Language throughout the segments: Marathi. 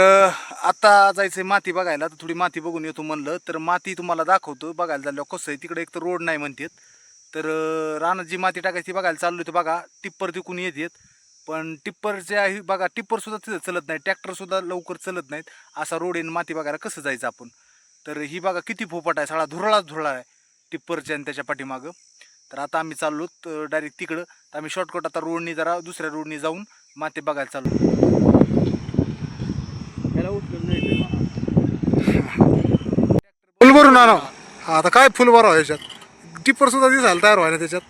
तर आता जायचंय माती बघायला. तर थोडी माती बघून येतो म्हणलं. तर माती तुम्हाला दाखवतो. बघायला झाल्यावर कसं आहे तिकडे एक तर रोड नाही म्हणतात. तर अं, रानात जी माती टाकायची ती बघायला चाललो होतं बघा टिप्पर तिकून येतात. पण टिप्परच्या ही बघा टिप्पर सुद्धा तिथं चलत नाही ट्रॅक्टर सुद्धा लवकर चलत नाहीत. असा रोड आहे माती बघायला कसं जायचं आपण? तर ही बघा किती फोपट आहे. सगळा धुरळाच धुरळा आहे टिप्परच्या आणि त्याच्या पाठीमागं. तर आता आम्ही चाललो डायरेक्ट तिकडं. तर आम्ही शॉर्टकट आता रोडनी जरा दुसऱ्या रोडनी जाऊन माती बघायला चाललो फुल भरून आणा. हा, आता काय फुल भरावं याच्यात? टिप्पर सुद्धा दिसायला तयार व्हायला त्याच्यात.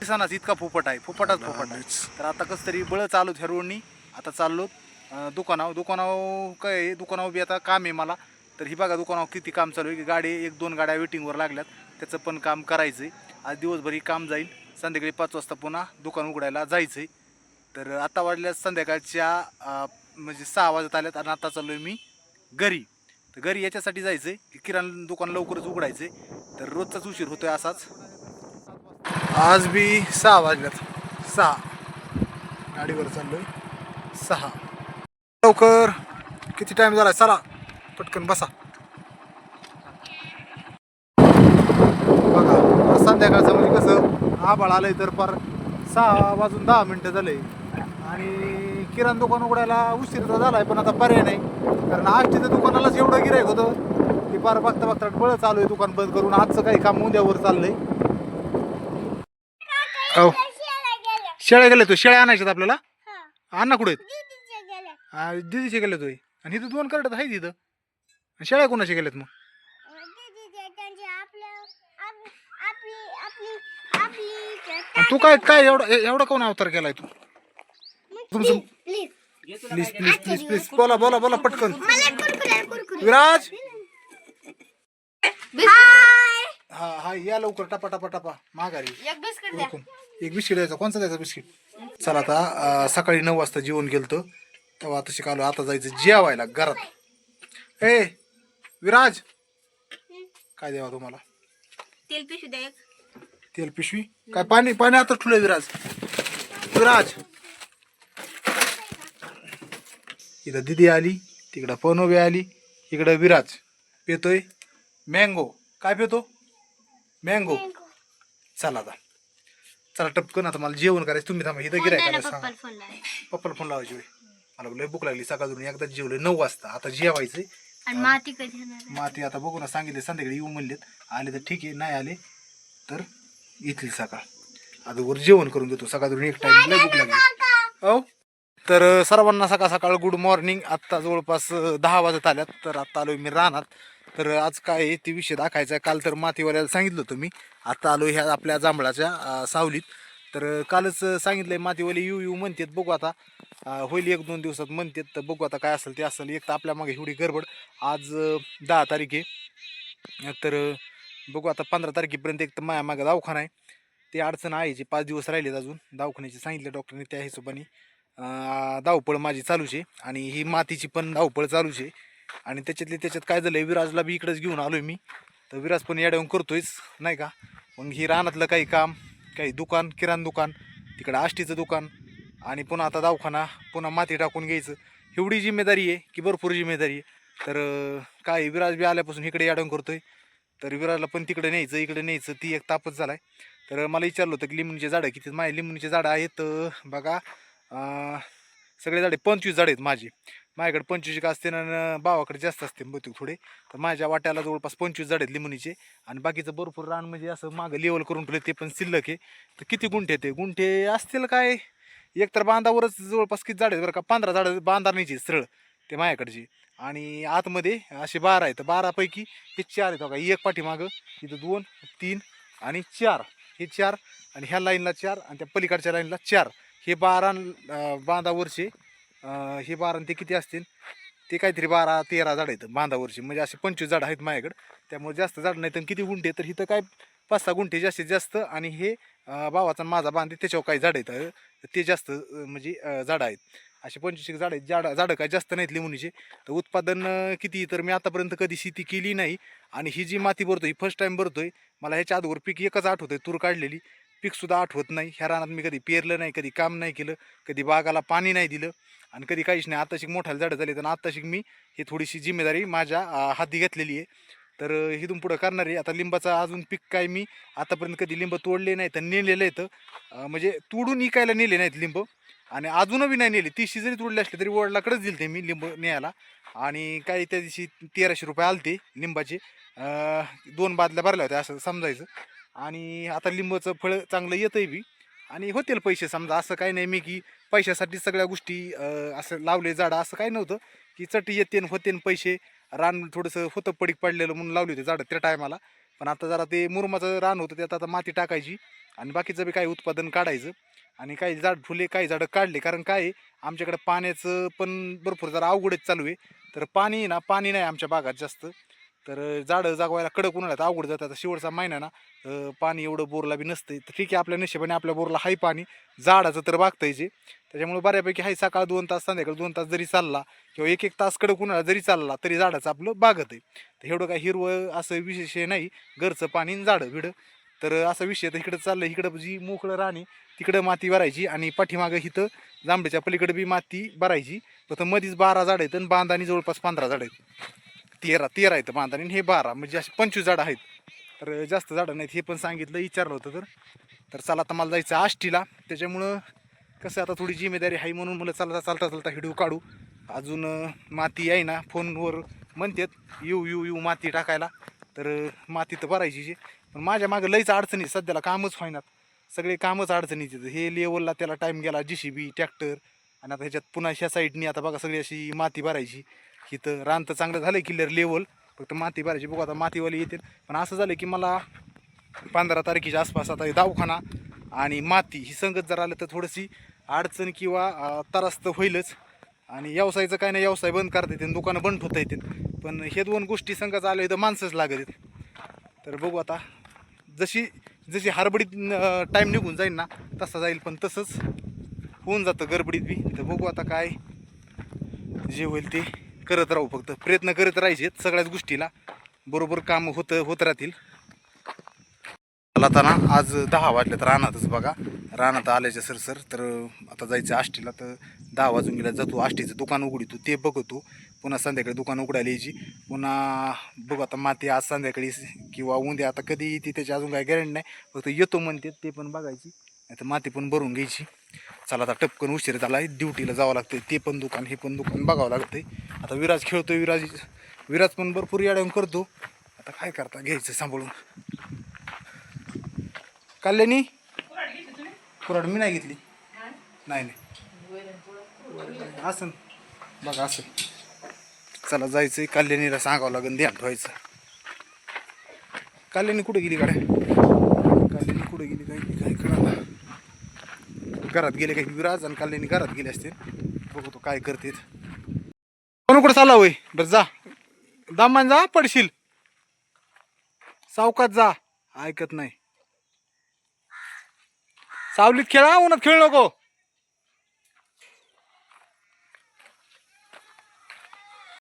दिसानाच इतका फुपट आहे. फुपटाच फुपट आहे. तर आता कसं तरी बळ चालू ह्या रोडनी आता चाललो अं, दुकानावर. दुकानावर काय आहे, दुकानावर बी आता काम आहे मला. तर ही बघा दुकानावर किती काम चालू आहे. की गाडी एक दोन गाड्या वेटिंगवर लागल्यात. त्याचं पण काम करायचं आहे आज दिवसभर ही काम जाईल. संध्याकाळी पाच वाजता पुन्हा दुकान उघडायला जायचं आहे तर आता वाजल्या संध्याकाळच्या अं, म्हणजे सहा वाजत आल्यात आणि आता चाललो आहे मी घरी. तर घरी याच्यासाठी जायचं आहे की किराणा दुकान लवकरच उघडायचं आहे तर रोजचाच उशीर होतोय असाच. आज बी सहा वाजल्यात. सहा. गाडीवर चाललोय. सहा. लवकर. किती टाइम झाला चला. पटकन बसा. बघा संध्याकाळचं म्हणजे कसं? आबाळ आलंय तर फार सहा वाजून दहा मिनटं झाले. आणि किराणा दुकान उघडायला उशीर तर झालाय पण आता पर्याय नाही. कारण आष्टीचं दुकानालाच एवढं गिरायक होतं की पार बघता बघता बळ चालू आहे दुकान बंद करून आजचं काही काम उद्यावर चाललंय. हो शेळ्या गेले तो शेळ्या आणायच्यात आपल्याला? आणा कुठे? आहेत दिदीचे गेले तो आणि इथं दोन करडत आहे तिथं. आणि शेळ्या कोणाशी गेल्यात मग? तू काय काय एवढा ए- एवढा कोण अवतार केलाय तू? तुमचं प्लीज प्लीज प्लीज प्लीज. बोला बोला बोला पटकन. विराज? हा हा या लवकर टपा टपा टपा. माघारी. उरकून. एक बिस्किट द्यायचा. कोणचा द्यायचा बिस्किट? चला आता अं, सकाळी नऊ वाजता जेवण गेलतो. तेव्हा आता शिकालो आता जायचं जेवायला घरात. ए विराज. काय द्यावा तुम्हाला? तेल पिशवी द्या एक. तेल पिशवी? काय पाणी पाणी आता ठुलं विराज. विराज. इथं दिदी आली तिकडं पनोबी आली इकडं विराज पितोय. मँगो काय पितो? मँगो. चला आता. चला टपकन आता मला जेवण करायचं. तुम्ही थांबा इथं गिरायला सांगा. पप्पाला फोन लावायची वेळ मला लय भूक लागली सकाळून एकदा जेवले नऊ वाजता. आता जेवायचंय. आणि माती कधी माती आता बघू ना सांगितले संध्याकाळी येऊ म्हणलेत. आले तर ठीक आहे नाही आले तर येतील सकाळ. आता वर जेवण करून देतो. सकाळून एक टाइम लय भूक लागली. हो तर सर्वांना सकाळ सकाळ गुड मॉर्निंग आत्ता जवळपास दहा वाजत आल्यात तर आत्ता आलो मी रानात. तर आज काय आहे ते विषय दाखायचा आहे. काल तर मातीवाल्याला सांगितलं होतं मी. आत्ता आलो ह्या आपल्या जांभळाच्या सावलीत. तर कालच सांगितलं सांगितलंय मातीवाले येऊ येऊ म्हणतात बघू आता. होईल एक दोन दिवसात म्हणतात तर बघू आता काय असेल ते असेल. एक तर आपल्या मागे एवढी गडबड. आज दहा तारीख आहे. तर बघू आता पंधरा तारखेपर्यंत एक तर माझ्या मागे दवाखाना आहे. ते अडचण आहे जी पाच दिवस राहिलेत अजून. दवाखान्याचे सांगितलं डॉक्टरने त्या हिशोबाने. धावपळ माझी चालूच आहे. आणि ही मातीची पण धावपळ चालूच आहे. आणि त्याच्यातली त्याच्यात काय झालं विराजला बी इकडेच घेऊन आलो मी. तर विराज पण येऊन करतोयच नाही का? मग ही रानातलं काही काम काही दुकान किराणा दुकान तिकडं आष्टीचं दुकान आणि पुन्हा आता दवाखाना पुन्हा माती टाकून घ्यायचं. एवढी जिम्मेदारी आहे की भरपूर जिम्मेदारी आहे. तर काय विराज बी आल्यापासून इकडे याडवून करतोय. तर विराजला पण तिकडे न्यायचं इकडे न्यायचं ती एक तापच झालाय. तर मला विचारलं होतं की लिंबूचे झाडं किती माझ्या माझे लिंबूचे झाडं आहेत बघा सगळे झाडे पंचवीस झाडे आहेत माझी. माझ्याकडे पंचवीस का असते ना भावाकडे जास्त असते बहुतेक थोडे. तर माझ्या वाट्याला जवळपास पंचवीस झाडे आहेत लिंबूनीचे. आणि बाकीचं भरपूर रान म्हणजे असं मागं लेवल करून ठेवले ते पण शिल्लक आहे. तर किती गुंठे ते? गुंठे असतील काय? एकतर बांधावरच जवळपास किती झाडे आहेत बरं का? पंधरा झाडं बांधारणीची सरळ ते माझ्याकडची. आणि आतमध्ये असे बारा आहेत. बारापैकी हे चार आहेत बघा. एक पाठीमागं इथं दोन तीन आणि चार. हे चार आणि ह्या लाईनला चार आणि त्या पलीकडच्या लाईनला चार. हे बारा अं, बांधावरचे हे बारा ते किती असतील? ते काहीतरी बारा तेरा झाड आहेत बांधावरची म्हणजे असे पंचवीस झाडं आहेत माझ्याकडे. त्यामुळे जास्त झाड नाही तर किती गुंठे तर इथं काय पाच सहा गुंठे जास्तीत जास्त आणि हे भावाचा आणि माझा बांध त्याच्यावर काही झाडं आहेत. ते जास्त म्हणजे झाडं आहेत. असे पंचवीस एक झाडं आहेत. झाडं झाडं काय जास्त नाहीत लिंबूनीचे तर उत्पादन किती तर मी आतापर्यंत कधी शेती केली नाही. आणि ही जी माती भरतो ही फर्स्ट टाइम भरतोय मला ह्याच्या अगोदर पीक एकच आठवतंय तूर काढलेली. पीकसुद्धा आठवत नाही. ह्या रानात मी कधी पेरलं नाही कधी काम नाही केलं कधी बागाला पाणी नाही दिलं आणि कधी काहीच नाही. आत्ताशी मोठ्याला झाडं झाली तर आत्ताशिक मी ही थोडीशी जिम्मेदारी माझ्या हाती घेतलेली आहे. तर अं, इथून पुढं करणार आहे. आता लिंबाचं अजून पीक काय मी आतापर्यंत कधी लिंब तोडले नाही तर नेलेलं आहे तर म्हणजे तोडून इकायला नेले नाहीत लिंब आणि अजूनही नाही नेले. तीसशे जरी तोडले असले तरी वडलाकडेच दिले ते मी लिंब न्यायला आणि काही त्या दिवशी तेराशे रुपये आलते लिंबाचे. दोन बादल्या भरल्या होत्या असं समजायचं. आणि आता लिंबाचं फळ चांगलं येतंय बी. आणि होतील पैसे समजा असं काही नाही मी की पैशासाठी सगळ्या गोष्टी असं लावले झाडं असं काही नव्हतं की चट येते न होते पैसे. रान थोडंसं होतं पडीक पडलेलं म्हणून लावली होती झाडं त्या टायमाला. पण आता जरा ते मुरमाचं रान होतं त्यात आता माती टाकायची आणि बाकीचं बी काही उत्पादन काढायचं. आणि काही झाड फुले काही झाडं काढले. कारण काय आमच्याकडं आमच्याकडे पाण्याचं पण भरपूर जरा अवघडच चालू आहे. तर पाणी ना पाणी नाही आमच्या बागात जास्त. तर झाडं जागवायला कडक उन्हाळ्यात अवघड जातात शेवटचा महिना ना अं, पाणी एवढं बोरला बी नसतं तर ठीक आहे आपल्या नशिबाने आपल्या बोरला हाय पाणी. झाडाचं तर बागता जे. त्याच्यामुळे बऱ्यापैकी हाय सकाळ दोन तास संध्याकाळ दोन तास जरी चालला किंवा एक एक तास कडक उन्हाळा जरी चालला तरी झाडाचं आपलं बागत आहे. तर एवढं काय हिरवं असं विशेष हे नाही. घरचं पाणी आणि झाडं बिडं तर असा विषय तर इकडं चाललं इकडं जी मोकळं राणी तिकडं माती भरायची आणि पाठीमागं इथं जांभळीच्या पलीकडे बी माती भरायची. फक्त मधीच बारा झाडं आहेत आणि बांधानी जवळपास पंधरा झाडं आहेत. तेरा तेरा आहेत बांधानी आणि हे बारा म्हणजे असे पंचवीस झाडं आहेत. तर जास्त झाडं नाहीत हे पण सांगितलं विचारलं होतं तर. तर चला आता मला जायचं आष्टीला. त्याच्यामुळं कसं आता थोडी जिम्मेदारी आहे म्हणून मला चालता चालता चालता हिडिओ काढू. अजून माती आहे ना फोनवर म्हणतात येऊ येऊ येऊ माती टाकायला. तर माती तर भरायची जी पण माझ्या मागं लईच अडचणी सध्याला कामच होईनात सगळे कामच अडचणीचे आहेत. हे लेवलला त्याला टाईम गेला जी सी बी ट्रॅक्टर आणि आता ह्याच्यात पुन्हा ह्या साईडनी आता बघा सगळी अशी माती भरायची. इथं रान तर चांगलं झालं क्लिअर लेवल फक्त माती भरायची बघू आता मातीवाली येतील. पण असं झालं की मला पंधरा तारखेच्या आसपास आता दवाखाना आणि माती ही संगत जर आलं तर थोडीशी अडचण किंवा तरास्त त्रास तर होईलच. आणि व्यवसायाचं काय नाही व्यवसाय बंद करता येते दुकानं बंद ठेवता येतील. पण हे दोन गोष्टी संघाचं आल्या तर माणसंच लागत आहेत. तर बघू आता जशी जशी हरबडीत टाईम निघून जाईल ना तसा जाईल पण तसंच होऊन जातं गडबडीत बी. तर बघू आता काय जे होईल ते. करत राहू फक्त प्रयत्न करत राहायचे सगळ्याच गोष्टीला. बरोबर काम होतं होत राहतील. मला आता ना आज दहा वाजले तर रानातच बघा. रानात आल्याच्या सर तर आता जायचं आष्टीला तर दहा वाजून गेला जातो आष्टीचं दुकान उघडितो ते बघतो. पुन्हा संध्याकाळी दुकान उघडायला यायची. पुन्हा बघू आता माती आज संध्याकाळी किंवा उद्या आता कधी येते त्याची अजून काही गॅरंटी नाही. फक्त येतो म्हणते ते पण बघायची. नाही माती पण भरून घ्यायची. चला आता टपकन उशीर झाला ड्युटीला जावं लागतं ते पण दुकान हे पण दुकान बघावं लागतंय. आता विराज खेळतो विराज विराज पण भरपूर याड्यावर करतो. आता काय करता घ्यायचं सांभाळून. कल्याणी? कुराड मी नाही घेतली. नाही नाही. असं बघा असं चला जायचंय कल्याणीला सांगावं लागेल ध्यान ठेवायचं. कल्याणी कुठे गेली गाड्या कल्याणी कुठे गेली काय काय कळा घरात गेले काही विराज आणि कल्याणी घरात गेले असते बघतो काय करते कोण कुठं चालला होय? बरं जा. दामान जा पडशील. सावकात जा. ऐकत नाही. सावलीत खेळा उन्हात खेळू नको.